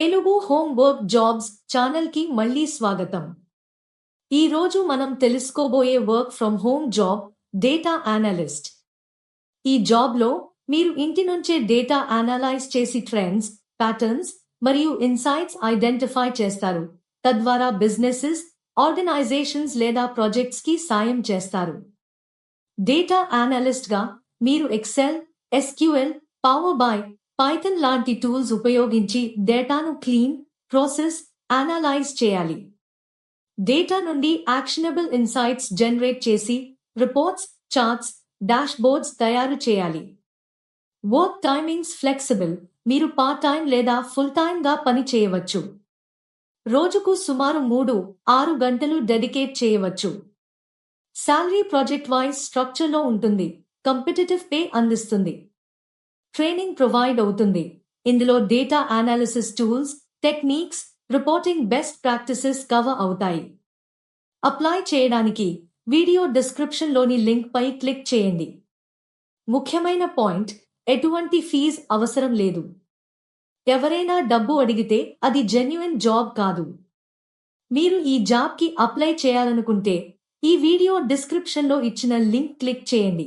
Telugu home work jobs ఛానల్కి మళ్ళీ స్వాగతం. ఈ రోజు మనం తెలుసుకోబోయే work from home job data analyst. ఈ జాబ్లో మీరు ఇంటి నుంచే డేటా అనలైజ్ చేసి ట్రెండ్స్ ప్యాటర్న్స్ మరియు ఇన్సైట్స్ ఐడెంటిఫై చేస్తారు. తద్వారా బిజినెసెస్ ఆర్గనైజేషన్స్ లేదా ప్రాజెక్ట్స్కి సాయం చేస్తారు. డేటా అనలిస్ట్గా మీరు Excel SQL power BI Python లాంటి టూల్స్ ఉపయోగించి డేటాను క్లీన్ ప్రాసెస్ అనలైజ్ చేయాలి. డేటా నుండి యాక్షనబుల్ ఇన్సైట్స్ జనరేట్ చేసి రిపోర్ట్స్ చార్ట్స్ డాష్ బోర్డ్స్ తయారు చేయాలి. వర్క్ టైమింగ్స్ ఫ్లెక్సిబుల్ మీరు పార్ట్ టైం లేదా ఫుల్ టైంగా పని చేయవచ్చు. రోజుకు సుమారు మూడు ఆరు గంటలు డెడికేట్ చేయవచ్చు. శాలరీ ప్రాజెక్ట్ వైజ్ స్ట్రక్చర్లో ఉంటుంది కంపిటేటివ్ పే అందిస్తుంది. ట్రైనింగ్ ప్రొవైడ్ అవుతుంది. ఇందులో data analysis tools techniques reporting best practices cover అవుతాయి. అప్లై చేయడానికి వీడియో డిస్క్రిప్షన్లోని లింక్ పై క్లిక్ చేయండి. ముఖ్యమైన పాయింట్ ఎటువంటి ఫీజ్ అవసరం లేదు. ఎవరైనా డబ్బు అడిగితే అది జెన్యున్ జాబ్ కాదు. మీరు ఈ జాబ్కి అప్లై చేయాలనుకుంటే ఈ వీడియో డిస్క్రిప్షన్లో ఇచ్చిన లింక్ క్లిక్ చేయండి.